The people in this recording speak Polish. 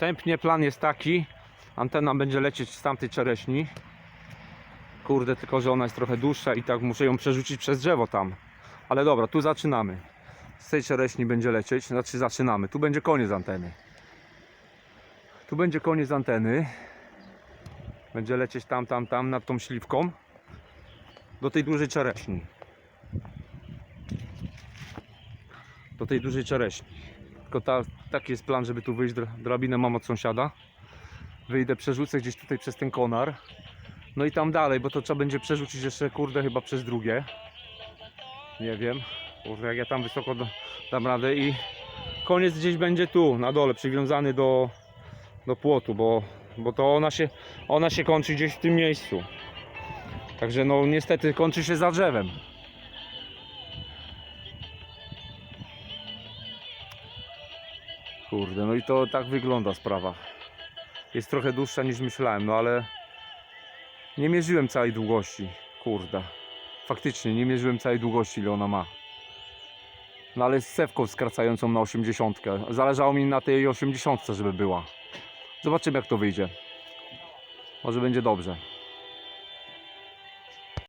Wstępnie plan jest taki, antena będzie lecieć z tamtej czereśni. Kurde, tylko że ona jest trochę dłuższa i tak muszę ją przerzucić przez drzewo tam. Ale dobra, tu zaczynamy. Z tej czereśni będzie lecieć, znaczy zaczynamy. Tu będzie koniec anteny. Tu będzie koniec anteny. Będzie lecieć tam, tam, tam nad tą śliwką. Do tej dużej czereśni. Do tej dużej czereśni. Tylko ta, taki jest plan, żeby tu wyjść. dra- Drabinę mam od sąsiada. Wyjdę, przerzucę gdzieś tutaj przez ten konar. No i tam dalej, bo to trzeba będzie przerzucić jeszcze, kurde, chyba przez drugie. Nie wiem. Kurde, jak ja tam wysoko dam radę i koniec gdzieś będzie tu, na dole, przywiązany do, do płotu, bo, bo to ona się, ona się kończy gdzieś w tym miejscu. Także no niestety kończy się za drzewem. Kurde, no i to tak wygląda sprawa. Jest trochę dłuższa niż myślałem, no ale nie mierzyłem całej długości. Kurde. Faktycznie nie mierzyłem całej długości, ile ona ma. No ale z sewką skracającą na 80. Zależało mi na tej 80, żeby była. Zobaczymy jak to wyjdzie. Może będzie dobrze.